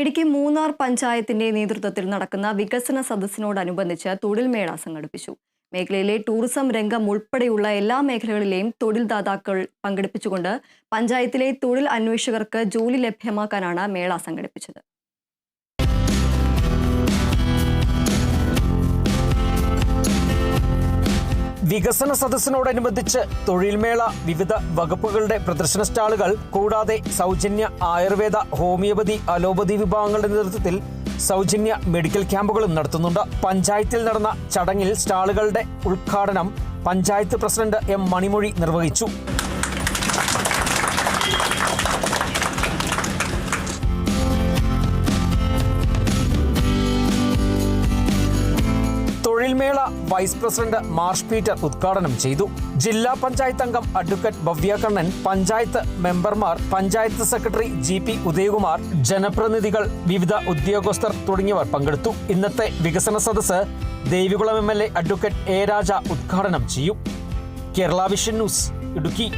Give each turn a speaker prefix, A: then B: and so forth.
A: ഇടുക്കി മൂന്നാർ പഞ്ചായത്തിന്റെ നേതൃത്വത്തിൽ നടക്കുന്ന വികസന സദസ്സിനോടനുബന്ധിച്ച് തൊഴിൽ മേള സംഘടിപ്പിച്ചു. മേഖലയിലെ ടൂറിസം രംഗം ഉൾപ്പെടെയുള്ള എല്ലാ മേഖലകളിലെയും തൊഴിൽദാതാക്കൾ പങ്കെടുപ്പിച്ചുകൊണ്ട് പഞ്ചായത്തിലെ തൊഴിൽ അന്വേഷകർക്ക് ജോലി ലഭ്യമാക്കാനാണ് മേള സംഘടിപ്പിച്ചത്.
B: വികസന സദസ്സിനോടനുബന്ധിച്ച് തൊഴിൽമേള വിവിധ വകുപ്പുകളുടെ പ്രദർശന സ്റ്റാളുകൾ കൂടാതെ സൗജന്യ ആയുർവേദ ഹോമിയോപതി അലോപതി വിഭാഗങ്ങളുടെ നേതൃത്വത്തിൽ സൗജന്യ മെഡിക്കൽ ക്യാമ്പുകളും നടത്തുന്നുണ്ട്. പഞ്ചായത്തിൽ നടന്ന ചടങ്ങിൽ സ്റ്റാളുകളുടെ ഉദ്ഘാടനം പഞ്ചായത്ത് പ്രസിഡന്റ് എം മണിമൊഴി നിർവഹിച്ചു. തൊഴിൽമേള വൈസ് പ്രസിഡന്റ് മാർഷ് പീറ്റർ ഉദ്ഘാടനം ചെയ്തു. ജില്ലാ പഞ്ചായത്ത് അംഗം അഡ്വക്കേറ്റ് ഭവ്യ കണ്ണൻ പഞ്ചായത്ത് മെമ്പർമാർ panchayat secretary G P Udayakumar ജനപ്രതിനിധികൾ വിവിധ ഉദ്യോഗസ്ഥർ തുടങ്ങിയവർ പങ്കെടുത്തു. ഇന്നത്തെ വികസന സദസ് Devikulam M L A advocate A Raja ഉദ്ഘാടനം ചെയ്യും. Kerala vision news Idukki.